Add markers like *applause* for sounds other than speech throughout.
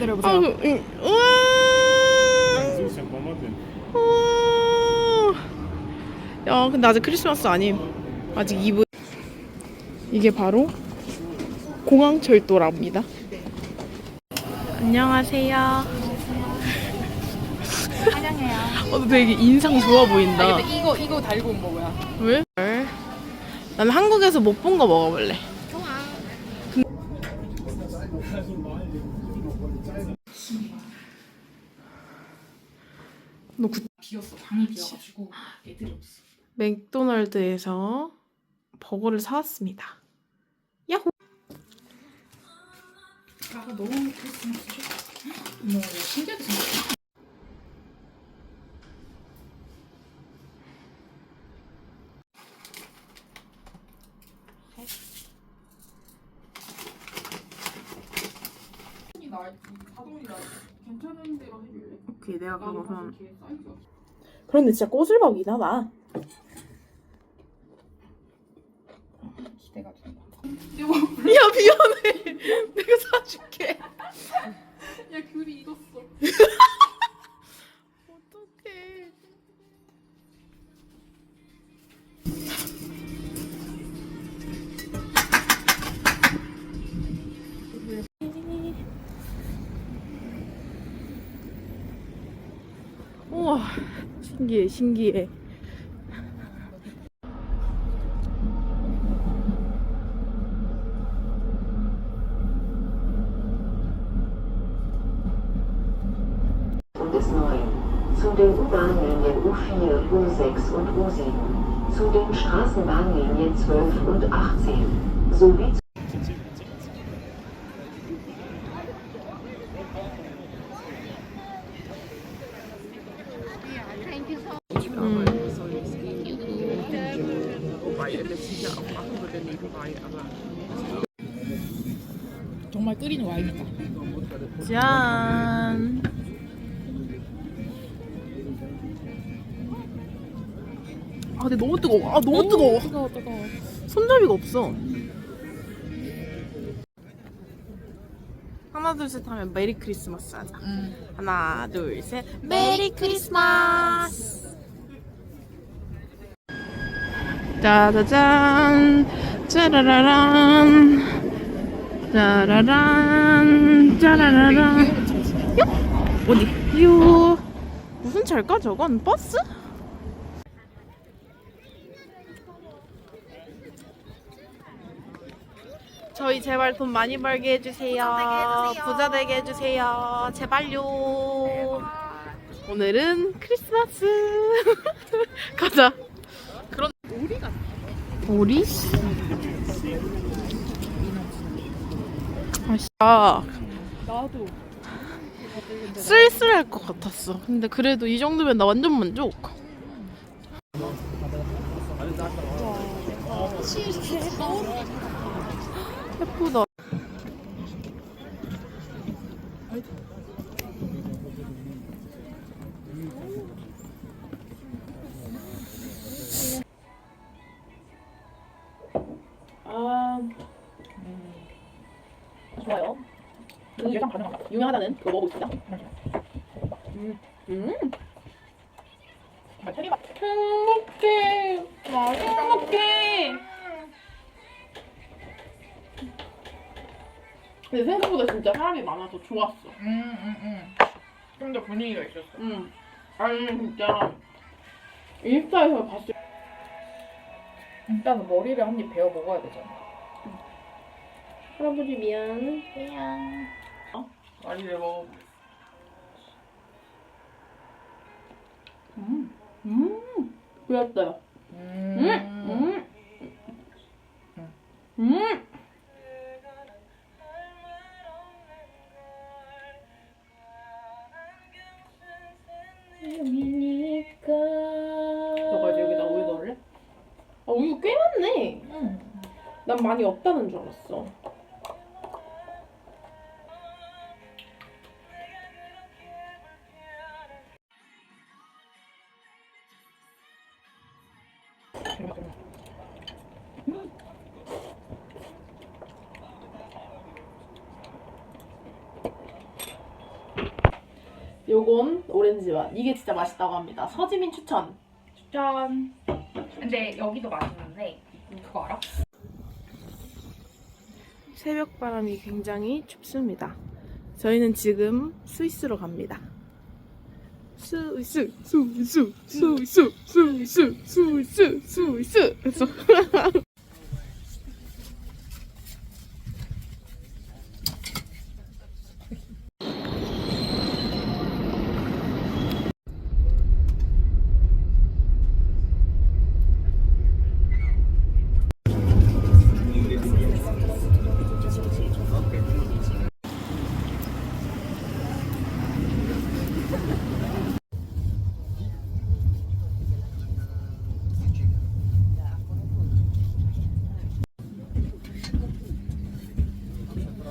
아 아, 기다려보세요. 그, 응. 우와. Слушай, помогай. 우와. 야, 근데 아직 크리스마스 아님. 아직 2분. 이게 바로 공항철도랍니다. 안녕하세요. 환영해요. 어, 너 되게 인상 좋아 보인다. 아, 근데 이거 이거 달고 온 거고요. 왜? 나는 한국에서 못 본 거 먹어볼래. 방이 비어가지고 애들이 없어. 맥도날드에서 버거를 사왔습니다. 야호! 아 너무 크리스마스. 어머 신기하게 생겼다. 나 괜찮은 대로 해줄래? 오케이, 내가 나도 그러고선. 그런데 진짜 꼬슬벅이다 나. 신기해, 신기해. und ist 9. Zu den U-Bahn-Linien U4, U6 und U7. Zu den Straßenbahnlinien 12 und 18. Sowie 정말 끓이는 와인이다. 짠. 아, 근데 너무 뜨거워. 아, 너무 뜨거워. 뜨거워 뜨거워. 손잡이가 없어. 하나 둘 셋 하면 메리 크리스마스 하자. 응. 하나 둘 셋. 메리 크리스마스. 짜자잔. 짜라라란. 짜라란. 짜라라란. 요? 어디? 요. 무슨 차일까 저건? 버스? 저희 제발 돈 많이 벌게 해주세요. 부자 되게 해주세요. 제발요. 오늘은 크리스마스. *laughs* 가자. 오리 같아. 오리? 아 씨. 아, 나도. 쓸쓸할 것 같았어. 근데 그래도 이 정도면 나 완전 만족. 예쁘다. 그 예상 가능하다. 유명하다는 그거 먹어보겠습니다. 음, 음. 정말 체리 맛. 행복해. 행복해. 근데 생각보다 진짜 사람이 많아서 좋았어. 응응 응. 좀더 분위기가 있었어. 응. 아니 진짜 인스타에서 봤을 일단 머리를 한 입 베어 먹어야 되잖아. 할아버지 미안. 미안. 어? 많이 내 먹어. 음, 음, 그랬어요. 음. 음, 음, 음. 미니까. 너가 이제 여기다 우유 넣을래? 아 우유 꽤 많네. 음. 난 많이 없다는 줄 알았어. 요건 오렌지 맛. 이게 진짜 맛있다고 합니다. 서지민 추천. 짠. 근데 여기도 맛있는데 그거 알아? 새벽 바람이 굉장히 춥습니다. 저희는 지금 스위스로 갑니다. 스위스, 스위스, 스위스, 스위스, 스위스, 스위스. 그래서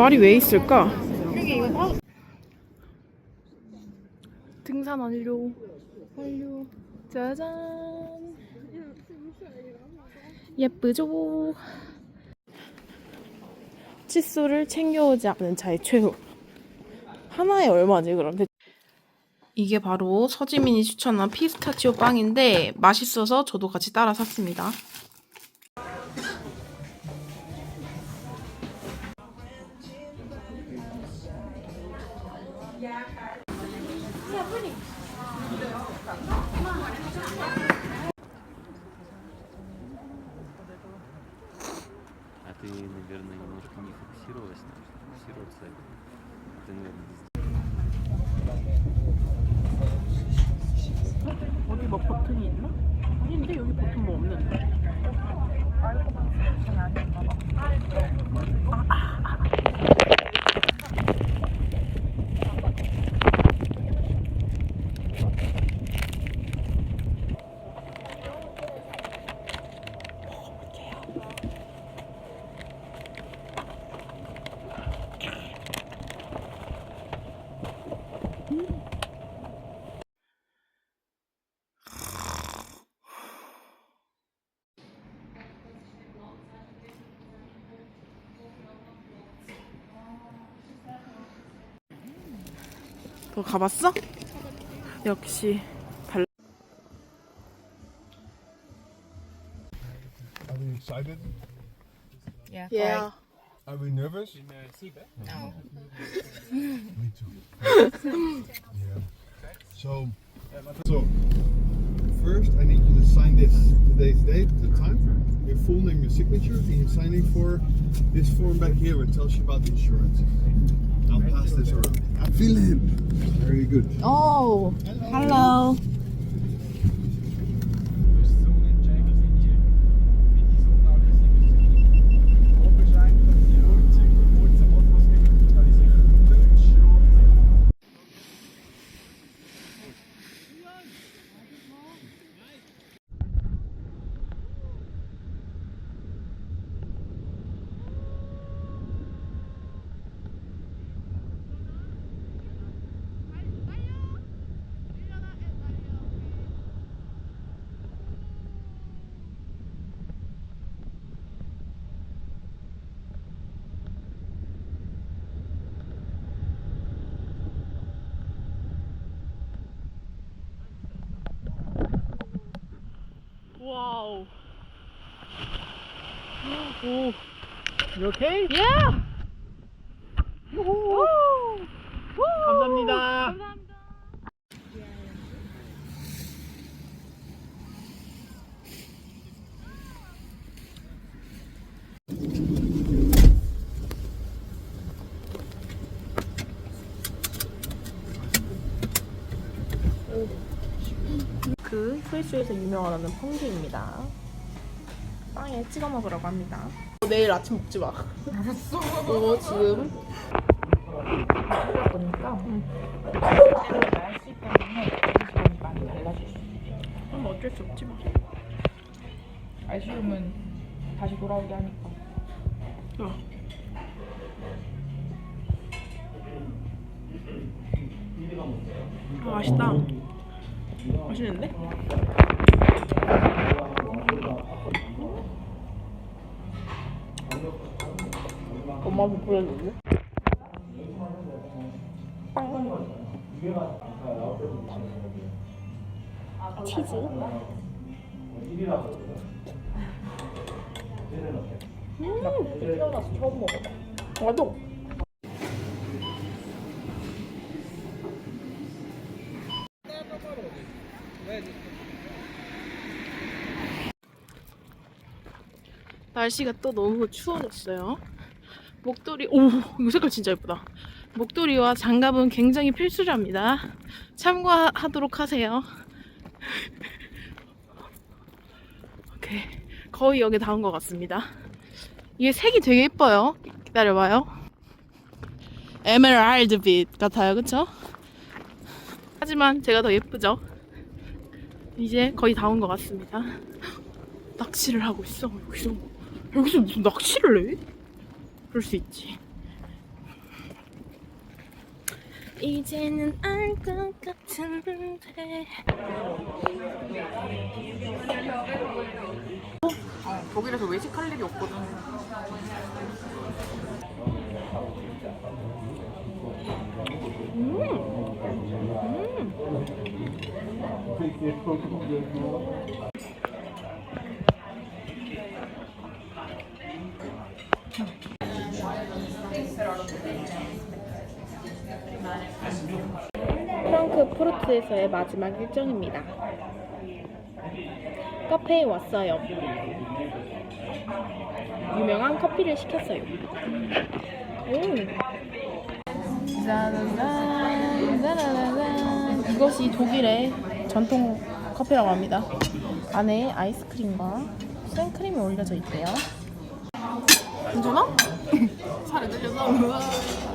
말이 왜 있을까? 등산 완료. 완료. 짜잔. 예쁘죠? 칫솔을 챙겨오지 않는 자의 최후. 하나에 얼마지 그럼? 대- 이게 바로 서지민이 추천한 피스타치오 빵인데 맛있어서 저도 같이 따라 샀습니다. зафиксировалось, фиксироваться один 너 가봤어? 역시 달. Are we excited? Yeah. Are we nervous? No. Me too. yeah. So, so first I need you to sign this today's date, the time, your full name, your signature, and you're signing for this form back here where it tells you about the insurance. I'll pass this around. I feel it. Very good. Oh, hello. Wow. Oh. You okay? Yeah. 감사합니다. 그 스위스에서 유명하다는 펑디입니다. 빵에 찍어 먹으라고 합니다. 내일 아침 먹지 마. 알았어. 어, 지금 보니까 날씨 때문에 시간이 많이 달라질 수 있어. 그럼 어쩔 수 없지 뭐. 아쉬움은 다시 돌아오게 하니까. 어. 아, 맛있다. 맛있는데? 엄마도 보여줄래? 빵. 치즈. 태어나서 처음 먹어봐. 나도. 날씨가 또 너무 추워졌어요. 목도리, 오, 이거 색깔 진짜 예쁘다. 목도리와 장갑은 굉장히 필수랍니다. 참고하도록 하세요. *laughs* 오케이. 거의 여기 다 온 것 같습니다. 이게 색이 되게 예뻐요. 기다려봐요. 에메랄드 빛 같아요, 그쵸? 하지만 제가 더 예쁘죠? 이제 거의 다 온 것 같습니다. *gasps* 낚시를 하고 있어, 여기서. 여기서 무슨 낚시를 해? 그럴 수 있지. 이제는 알 것 같은데. 어, 독일에서 외식할 일이 없거든. 프랑 크푸르트에서의 마지막 일정입니다. 카페에 왔어요. 유명한 커피를 시켰어요. 오. 짜라란. 이것이 독일의 전통 커피라고 합니다. 안에 아이스크림과 생크림이 올려져 있대요. 괜찮아? *laughs* 살이 들려서.